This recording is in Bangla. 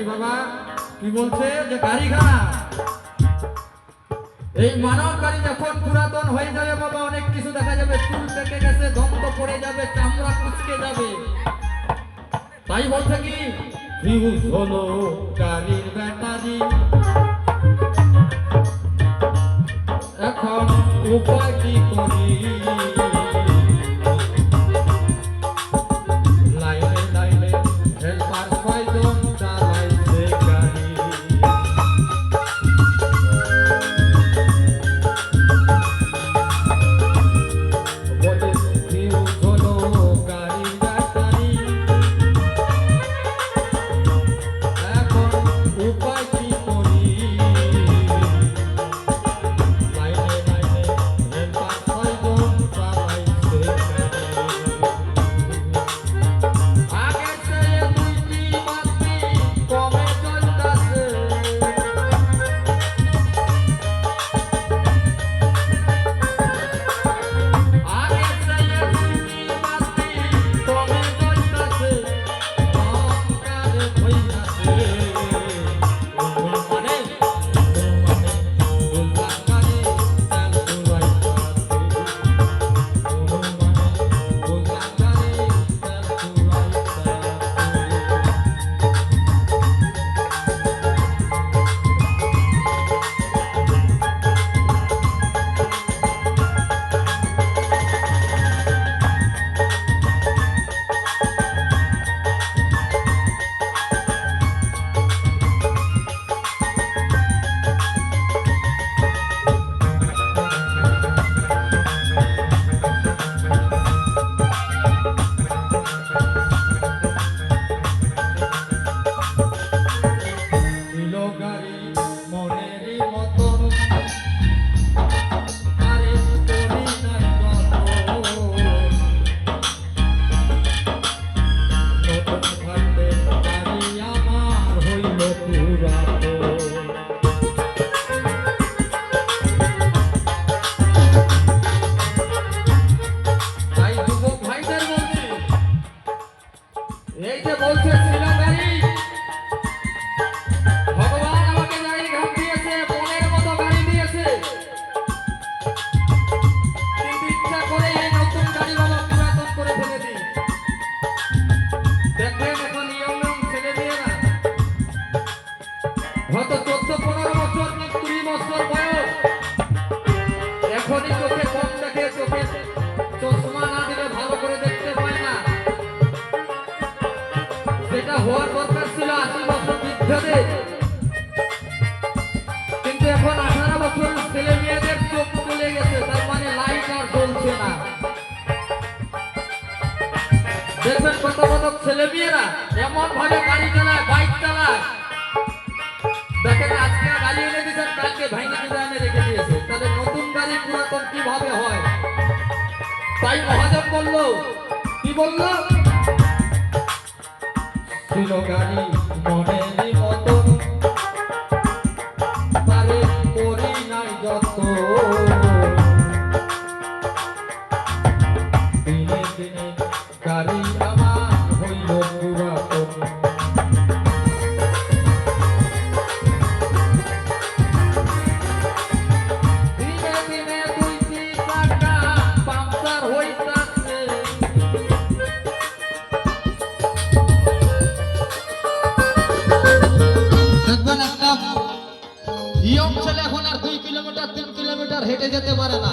বাবা কি বলছে? যে গাড়ি খারাপ এই মানব গাড়ি যখন পুরাতন হয়ে যাবে বাবা অনেক কিছু দেখা যাবে। চুল পেকে গেছে দন্ত পড়ে যাবে চামড়া কুচকে যাবে। তাই বলছে কি? ফিউজ হলো গাড়ির ব্যাটারি। এখন উপায় মানে এমন ভাবে গাড়ি চালায়, বাইক চালায়। দেখেন আজকে গাড়ি এনে দিয়েছেন, কালকে ভাঙে ডিজাইনে রেখে দিয়েছে। তাহলে নতুন গাড়ি পুরাতন কীভাবে হয়? তাই মহাদেব বলল, কি বলল? ছিল গাড়ি মনেরই মতন দেখবেন একটা? ইয়ং ছেলে এখন আর দুই কিলোমিটার তিন কিলোমিটার হেঁটে যেতে পারে না।